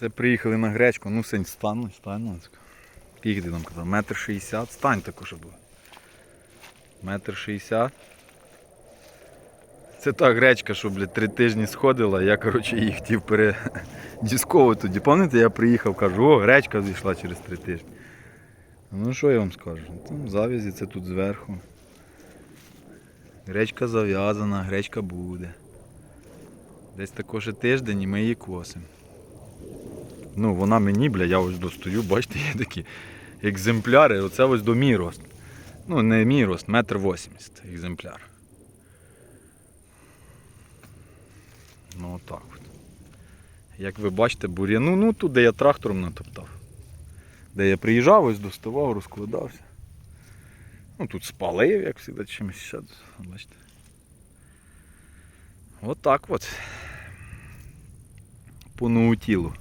Це приїхали на гречку, ну синь, стань, Лацько. Скільки там казав? Метр шістдесят? Стань також було. Метр шістдесят. Це та гречка, що, блядь, три тижні сходила, я, коротше, її хотів передісковувати тоді. Пам'ятаєте, я приїхав, кажу, о, гречка зійшла через три тижні. Ну що я вам скажу? Там завязі це тут зверху. Гречка зав'язана, гречка буде. Десь також тиждень і ми її косимо. Ну, вона мені, бля, я ось достаю, бачите, є такі екземпляри. Оце ось до мій рост. Ну, не мій рост, метр вісімдесят екземпляр. Ну отак от. Як ви бачите, бур'яну, ну тут, де я трактором натоптав. Де я приїжджав, ось доставав, розкладався. Ну тут спалив, як завжди, чимось ще. Бачите. Отак от. По наутілу.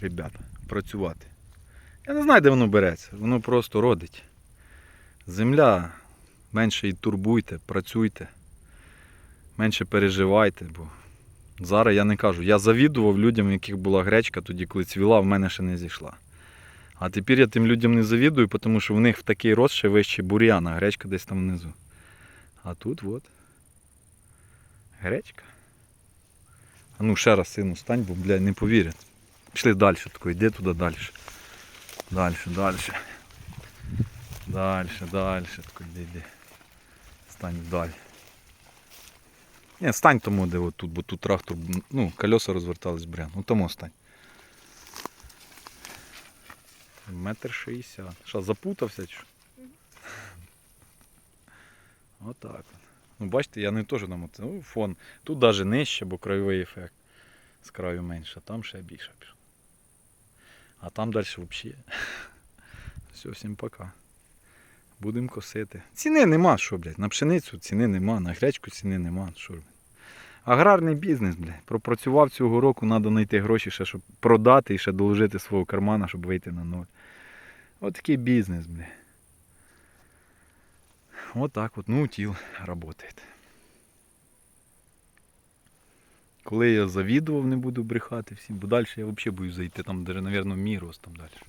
Ребята, працювати. Я не знаю, де воно береться. Воно просто родить. Земля, менше і турбуйте, працюйте, менше переживайте, бо зараз я не кажу. Я завідував людям, у яких була гречка, тоді, коли цвіла, в мене ще не зійшла. А тепер я тим людям не завідую, тому що в них в такий рост ще вище бур'ян, а гречка десь там внизу. А тут от. Гречка. А ну ще раз сину стань, бо, бля, не повірять. Пішли далі, тако, йди туди далі. Далі, далі. Далі, далі, тако, йди, йди. Стань далі. Ні, стань тому, де от тут, бо тут трактор, ну, колеса розвертались брян. Ну тому стань. Метр шістдесят. Що, запутався чи? Отак. от. Ну, бачите, я не теж там оце, ну, фон. Тут навіть нижче, бо краєвий ефект з краю менше, а там ще більше пішло. А там далі взагалі. Все, всім пока. Будемо косити. Ціни нема, що, блядь. На пшеницю ціни нема, на гречку ціни нема. Що, блядь. Аграрний бізнес, блядь. Пропрацював цього року, треба знайти гроші, ще, щоб продати і ще доложити свого кармана, щоб вийти на ноль. От такий бізнес, блядь. Вот так вот, ну, тіл работает. Коли я завідував, не буду брехати всім, бо далі я взагалі боюсь зайти, там даже, мабуть, мій рост там далі.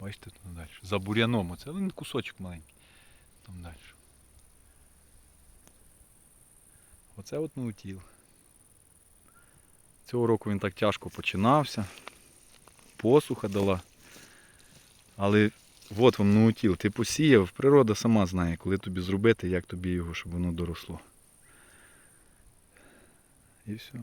Бачите, там далі. За буряном, оце один кусочок маленький. Там далі. Оце от наутіл. Цього року він так тяжко починався. Посуха дала. Але От вам наутіл. Ти посіяв, природа сама знає, коли тобі зробити, як тобі його, щоб воно доросло. І все.